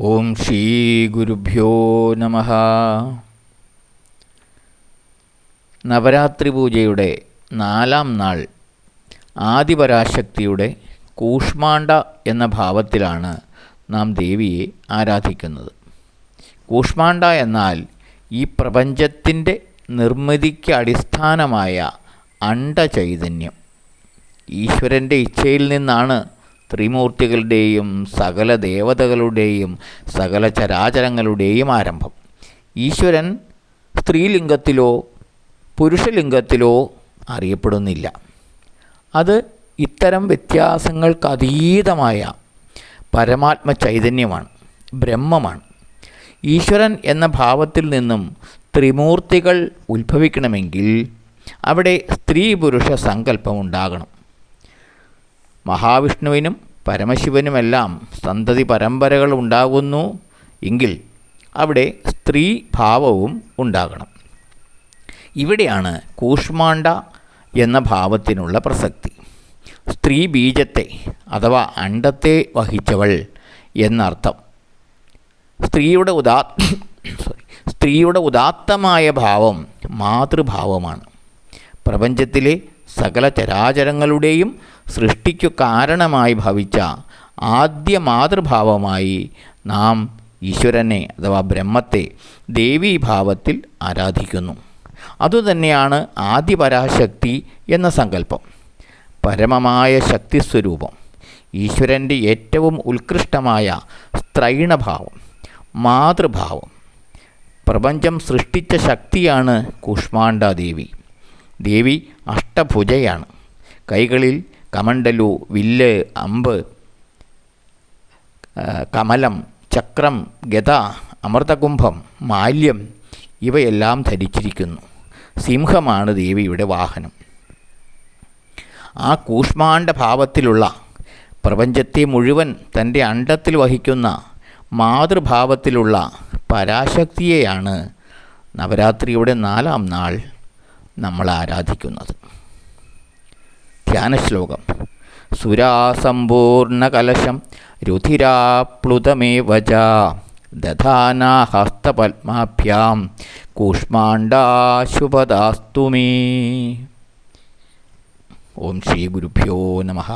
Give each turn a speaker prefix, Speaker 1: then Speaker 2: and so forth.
Speaker 1: ഓം ശ്രീ ഗുരുഭ്യോ നമ. നവരാത്രി പൂജയുടെ നാലാം നാൾ ആദിപരാശക്തിയുടെ കൂഷ്മാണ്ഡ എന്ന ഭാവത്തിലാണ് നാം ദേവിയെ ആരാധിക്കുന്നത്. കൂഷ്മാണ്ഡ എന്നാൽ ഈ പ്രപഞ്ചത്തിന്റെ നിർമ്മിതിക്ക് അടിസ്ഥാനമായ അണ്ടചൈതന്യം ഈശ്വരന്റെ ഇച്ഛയിൽ നിന്നാണ് ത്രിമൂർത്തികളുടെയും സകല ദേവതകളുടെയും സകല ചരാചരങ്ങളുടെയും ആരംഭം. ഈശ്വരൻ സ്ത്രീലിംഗത്തിലോ പുരുഷലിംഗത്തിലോ അറിയപ്പെടുന്നില്ല. അത് ഇത്തരം വ്യത്യാസങ്ങൾക്ക് അതീതമായ പരമാത്മ ചൈതന്യമാണ് ബ്രഹ്മമാണ്. ഈശ്വരൻ എന്ന ഭാവത്തിൽ നിന്നും ത്രിമൂർത്തികൾ ഉത്ഭവിക്കണമെങ്കിൽ അവിടെ സ്ത്രീ പുരുഷ സങ്കല്പം ഉണ്ടാകണം മഹാവിഷ്ണുവിനും പരമശിവനുമെല്ലാം സന്തതി പരമ്പരകൾ ഉണ്ടാകുന്നു എങ്കിൽ അവിടെ സ്ത്രീ ഭാവവും ഉണ്ടാകണം. ഇവിടെയാണ് കൂഷ്മാണ്ഡ എന്ന ഭാവത്തിനുള്ള പ്രസക്തി. സ്ത്രീ ബീജത്തെ അഥവാ അണ്ടത്തെ വഹിച്ചവൾ എന്നർത്ഥം. സ്ത്രീയുടെ ഉദാ സ്ത്രീയുടെ ഉദാത്തമായ ഭാവം മാതൃഭാവമാണ്. പ്രപഞ്ചത്തിലെ സകല ചരാചരങ്ങളുടെയും സൃഷ്ടിക്കു കാരണമായി ഭവിച്ച ആദ്യ മാതൃഭാവമായി നാം ഈശ്വരനെ അഥവാ ബ്രഹ്മത്തെ ദേവീഭാവത്തിൽ ആരാധിക്കുന്നു. അതുതന്നെയാണ് ആദിപരാശക്തി എന്ന സങ്കല്പം. പരമമായ ശക്തിസ്വരൂപം ഈശ്വരന്റെ ഏറ്റവും ഉത്കൃഷ്ടമായ സ്ത്രൈണഭാവം മാതൃഭാവം. പ്രപഞ്ചം സൃഷ്ടിച്ച ശക്തിയാണ് കുഷ്മാണ്ഡ ദേവി അഷ്ടഭുജയാണ്. കൈകളിൽ കമണ്ടലു വില്ല് അമ്പ് കമലം ചക്രം ഗത അമൃതകുംഭം മാല്യം ഇവയെല്ലാം ധരിച്ചിരിക്കുന്നു. സിംഹമാണ് ദേവിയുടെ വാഹനം. ആ കൂഷ്മാണ്ഡ ഭാവത്തിലുള്ള പ്രപഞ്ചത്തെ മുഴുവൻ തന്റെ അണ്ടത്തിൽ വഹിക്കുന്ന മാതൃഭാവത്തിലുള്ള പരാശക്തിയെയാണ് നവരാത്രിയുടെ നാലാം നാൾ നമ്മൾ ആരാധിക്കുന്നത് ധ്യാനശ്ലോകം രുധിരാപ്ലുതമേവ രുധിരാപ്ലുതമേവജ ദധാനാ ഹസ്തപത്മാഭ്യാം കൂഷ്മാണ്ഡാശുപദാസ്തു മേ ഓം ശ്രീ ഗുരുഭ്യോ നമഃ.